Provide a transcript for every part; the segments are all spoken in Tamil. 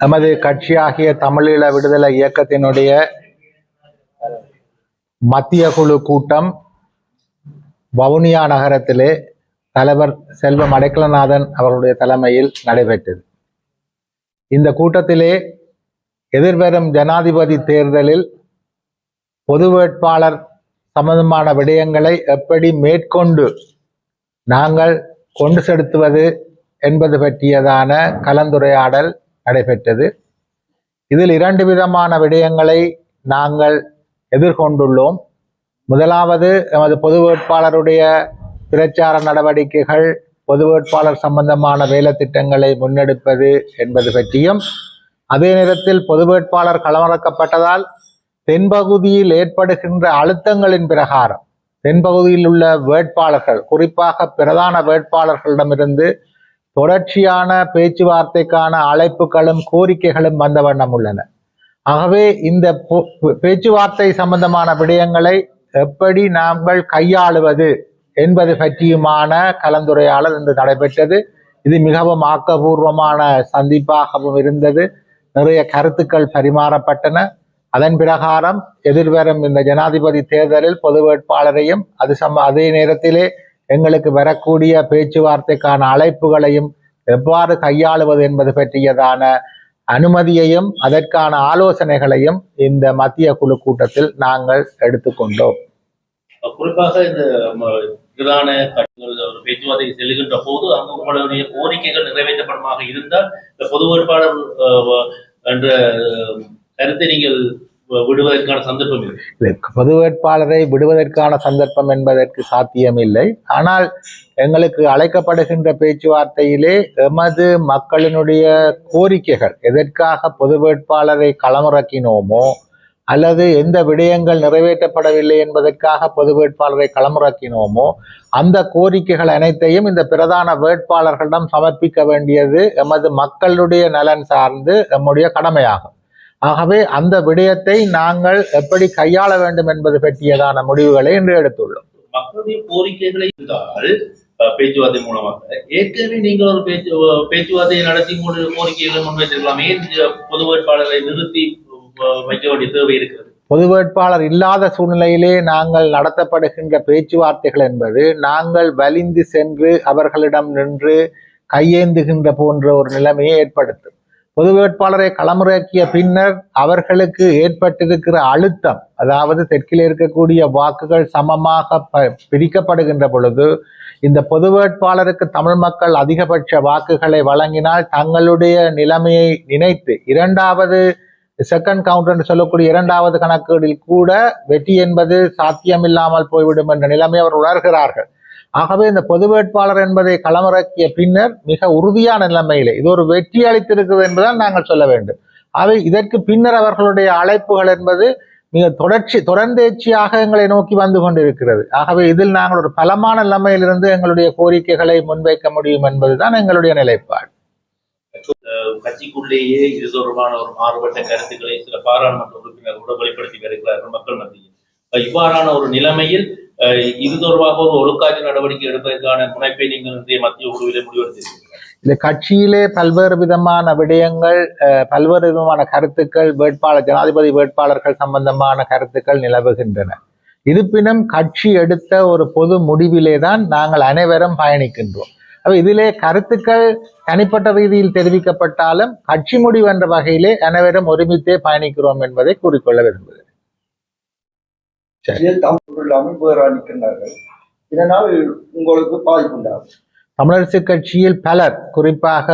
நமது கட்சியாகிய தமிழீழ விடுதலை இயக்கத்தினுடைய மத்திய குழு கூட்டம் வவுனியா நகரத்திலே தலைவர் செல்வம் அடைக்கலநாதன் அவர்களுடைய தலைமையில் நடைபெற்றது. இந்த கூட்டத்திலே எதிர்வரும் ஜனாதிபதி தேர்தலில் பொது வேட்பாளர் சம்பந்தமான விடயங்களை எப்படி மேற்கொண்டு நாங்கள் கொண்டு செலுத்துவது என்பது பற்றியதான கலந்துரையாடல் நடைபெற்றது. இதில் இரண்டு விதமான விடயங்களை நாங்கள் எதிர்கொண்டுள்ளோம். முதலாவது எமது பொது வேட்பாளருடைய பிரச்சார நடவடிக்கைகள் பொது வேட்பாளர் சம்பந்தமான வேலை திட்டங்களை முன்னெடுப்பது என்பது பற்றியும் அதே நேரத்தில் பொது வேட்பாளர் களமிறக்கப்பட்டதால் தென்பகுதியில் ஏற்படுகின்ற அழுத்தங்களின் பிரகாரம் தென்பகுதியில் உள்ள வேட்பாளர்கள் குறிப்பாக பிரதான வேட்பாளர்களிடமிருந்து தொடர்ச்சியான பேச்சுவார்த்தைக்கான அழைப்புகளும் கோரிக்கைகளும் வந்த வண்ணம் உள்ளன. ஆகவே இந்த பேச்சுவார்த்தை சம்பந்தமான விடயங்களை எப்படி நாங்கள் கையாளுவது என்பது பற்றியுமான கலந்துரையாடல் இன்று நடைபெற்றது. இது மிகவும் ஆக்கபூர்வமான சந்திப்பாகவும் இருந்தது. நிறைய கருத்துக்கள் பரிமாறப்பட்டன. அதன் பிரகாரம் எதிர்வரும் இந்த ஜனாதிபதி தேர்தலில் பொது வேட்பாளரையும் அது சம அதே நேரத்திலே எங்களுக்கு வரக்கூடிய பேச்சுவார்த்தைக்கான அழைப்புகளையும் எவ்வாறு கையாளுவது என்பது பற்றியதான அனுமதியையும் அதற்கான ஆலோசனைகளையும் இந்த மத்திய குழு கூட்டத்தில் நாங்கள் எடுத்துக்கொண்டோம். குறிப்பாக இந்த ம, பேச்சுவார்த்தை போது அங்கு உங்களுடைய கோரிக்கைகள் நிறைவேற்றப்படமாக இருந்தால் இந்த பொது வேட்பாளர் என்ற கருத்தை நீங்கள் விடுவதற்கான சந்தர்ப்பம் இல்லை பொது வேட்பாளரை விடுவதற்கான சந்தர்ப்பம் என்பதற்கு சாத்தியமில்லை. ஆனால் எங்களுக்கு அழைக்கப்படுகின்ற பேச்சுவார்த்தையிலே எமது மக்களினுடைய கோரிக்கைகள் எதற்காக பொது வேட்பாளரை களமிறக்கினோமோ அல்லது எந்த விடயங்கள் நிறைவேற்றப்படவில்லை என்பதற்காக பொது வேட்பாளரை களமிறக்கினோமோ அந்த கோரிக்கைகள் அனைத்தையும் இந்த பிரதான வேட்பாளர்களிடம் சமர்ப்பிக்க வேண்டியது எமது மக்களுடைய நலன் சார்ந்து எம்முடைய கடமையாகும். ஆகவே அந்த விடயத்தை நாங்கள் எப்படி கையாள வேண்டும் என்பது பற்றியதான முடிவுகளை இன்று எடுத்துள்ளோம். மக்களுடைய கோரிக்கைகளை பேச்சுவார்த்தை மூலமாக ஏற்கனவே நீங்கள் ஒரு பேச்சு பேச்சுவார்த்தையை நடத்தி கோரிக்கைகளை முன்வைத்திருக்கலாம். ஏன் பொது வேட்பாளரை நிறுத்தி வைக்க வேண்டிய தேவை இருக்கிறது? பொது வேட்பாளர் இல்லாத சூழ்நிலையிலே நாங்கள் நடத்தப்படுகின்ற பேச்சுவார்த்தைகள் என்பது நாங்கள் வலிந்து சென்று அவர்களிடம் நின்று கையேந்துகின்ற போன்ற ஒரு நிலைமையை ஏற்படுத்தும். பொது வேட்பாளரை களமிறக்கிய பின்னர் அவர்களுக்கு ஏற்பட்டிருக்கிற அழுத்தம் அதாவது தெற்கில் இருக்கக்கூடிய வாக்குகள் சமமாக ப- பிரிக்கப்படுகின்ற பொழுது இந்த பொது வேட்பாளருக்கு தமிழ் மக்கள் அதிகபட்ச வாக்குகளை வழங்கினால் தங்களுடைய நிலைமையை நினைத்து இரண்டாவது செகண்ட் கவுண்ட் என்று சொல்லக்கூடிய இரண்டாவது கணக்கீடில் கூட வெற்றி என்பது சாத்தியமில்லாமல் போய்விடும் என்ற நிலைமை அவர் உணர்கிறார்கள். ஆகவே இந்த பொது வேட்பாளர் என்பதை களமிறக்கிய பின்னர் மிக உறுதியான நிலைமையிலே இது ஒரு வெற்றி அளித்திருக்கிறது என்பதால் நாங்கள் சொல்ல வேண்டும். அவை இதற்கு பின்னர் அவர்களுடைய அழைப்புகள் என்பது மிக தொடர்ச்சி தொடர்ந்தேச்சியாக எங்களை நோக்கி வந்து கொண்டிருக்கிறது. ஆகவே இதில் நாங்கள் ஒரு பலமான நிலைமையிலிருந்து எங்களுடைய கோரிக்கைகளை முன்வைக்க முடியும் என்பதுதான் எங்களுடைய நிலைப்பாடு. கட்சிக்குள்ளேயே இது தொடர்பான ஒரு மாறுபட்ட கருத்துக்களை சில பாராளுமன்ற உறுப்பினர் கூட வெளிப்படுத்தி வருகிறார்கள் மக்கள் மத்தியில். இவ்வாறான ஒரு நிலைமையில் இது தொடர்பாக ஒரு ஒழுக்காற்று நடவடிக்கை எடுப்பதற்கான முனைப்பை நீங்கள் இன்றைய மத்திய குழுவிலே முடிவெடுத்தீர்கள் இந்த கட்சியிலே பல்வேறு விதமான விடயங்கள் அஹ், பல்வேறு விதமான கருத்துக்கள் வேட்பாளர் ஜனாதிபதி வேட்பாளர்கள் சம்பந்தமான கருத்துக்கள் நிலவுகின்றன. இருப்பினும் கட்சி எடுத்த ஒரு பொது முடிவிலே தான் நாங்கள் அனைவரும் பயணிக்கின்றோம். அப்போ இதிலே கருத்துக்கள் தனிப்பட்ட ரீதியில் தெரிவிக்கப்பட்டாலும் கட்சி முடிவு என்ற வகையிலே அனைவரும் ஒருமித்தே பயணிக்கிறோம் என்பதை கூறிக்கொள்ள விரும்புகிறேன். இல்லாமல் வேறா நிற்கின்றார்கள். இதனால் உங்களுக்கு பாதிப்பு தமிழரசு கட்சியில் பலர் குறிப்பாக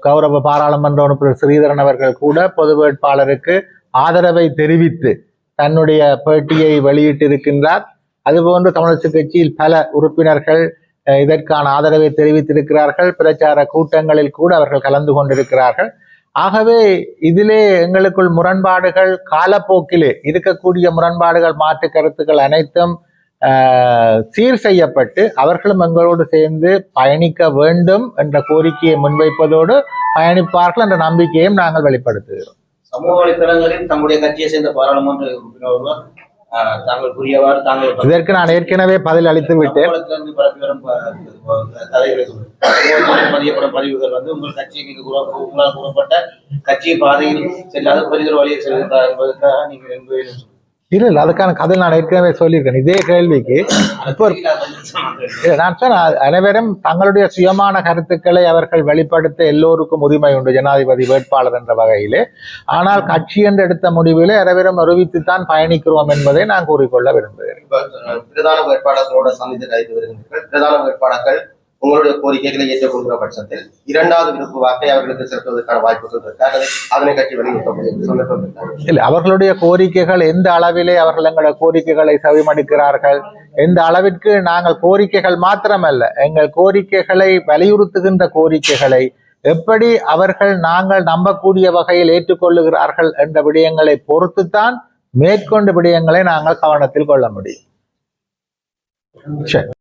கௌரவ பாராளுமன்ற உறுப்பினர் ஸ்ரீதரன் அவர்கள் கூட பொது வேட்பாளருக்கு ஆதரவை தெரிவித்து தன்னுடைய பேட்டியை வெளியிட்டிருக்கின்றார். அதுபோன்று தமிழரசு கட்சியில் பல உறுப்பினர்கள் அஹ், இதற்கான ஆதரவை தெரிவித்திருக்கிறார்கள். பிரச்சார கூட்டங்களில் கூட அவர்கள் கலந்து கொண்டிருக்கிறார்கள். ஆகவே இதிலே எங்களுக்குள் முரண்பாடுகள் காலப்போக்கிலே இருக்கக்கூடிய முரண்பாடுகள் மாற்று கருத்துக்கள் அனைத்தும் ஆஹ், சீர் செய்யப்பட்டு அவர்களும் எங்களோடு சேர்ந்து பயணிக்க வேண்டும் என்ற கோரிக்கையை முன்வைப்பதோடு பயணிப்பார்கள் என்ற நம்பிக்கையும் நாங்கள் வெளிப்படுத்துகிறோம். சமூக வலைத்தளங்களில் தங்களுடைய கட்சியை சேர்ந்த பாராளுமன்ற உறுப்பினர் ஒருவர் ஆஹ், தாங்கள் கூறியவாறு தாங்கள் இதற்கு நான் ஏற்கனவே பதில் அளித்து விட்டேன். பதியப்படும் பதிவுகள் வந்து உங்கள் கட்சிக்கு கூறப்பட்ட கட்சி பாதையில் செல்லாத பெரிதொரு வழியில் செல்கின்றார் என்பதற்காக நீங்கள் இல்ல இல்ல அதுக்கான கதை நான் ஏற்கனவே சொல்லியிருக்கேன். இதே கேள்விக்கு இப்போ நான் சொன்ன அனைவரும் தங்களுடைய சுயமான கருத்துக்களை அவர்கள் வெளிப்படுத்த எல்லோருக்கும் உரிமை உண்டு ஜனாதிபதி வேட்பாளர் என்ற வகையிலே. ஆனால் கட்சி என்று எடுத்த முடிவிலே அனைவரும் அறிவித்துத்தான் பயணிக்கிறோம் என்பதை நான் கூறிக்கொள்ள விரும்புகிறேன். பிரதான வேட்பாளர்களோட சந்தித்து கழித்து வருகின்றீர்கள். பிரதான வேட்பாளர்கள் உங்களுடைய கோரிக்கைகளை ஏற்றுக்கொள்கிற பட்சத்தில் இரண்டாவது விருப்பு வாக்கை அவர்களுக்கு செலுத்துவதற்கான வாய்ப்புகள் இருக்கா? அல்லது அதனை கட்சி வலியுறுத்த இல்லை அவர்களுடைய கோரிக்கைகள் எந்த அளவிலே அவர்கள் எங்களுடைய கோரிக்கைகளை செவிமடுக்கிறார்கள்? எந்த அளவிற்கு நாங்கள் கோரிக்கைகள் மாத்திரமல்ல எங்கள் கோரிக்கைகளை வலியுறுத்துகின்ற கோரிக்கைகளை எப்படி அவர்கள் நாங்கள் நம்பக்கூடிய வகையில் ஏற்றுக்கொள்ளுகிறார்கள் என்ற விடயங்களை பொறுத்துத்தான் மேற்கொண்டு விடயங்களை நாங்கள் கவனத்தில் கொள்ள முடியும். சரி.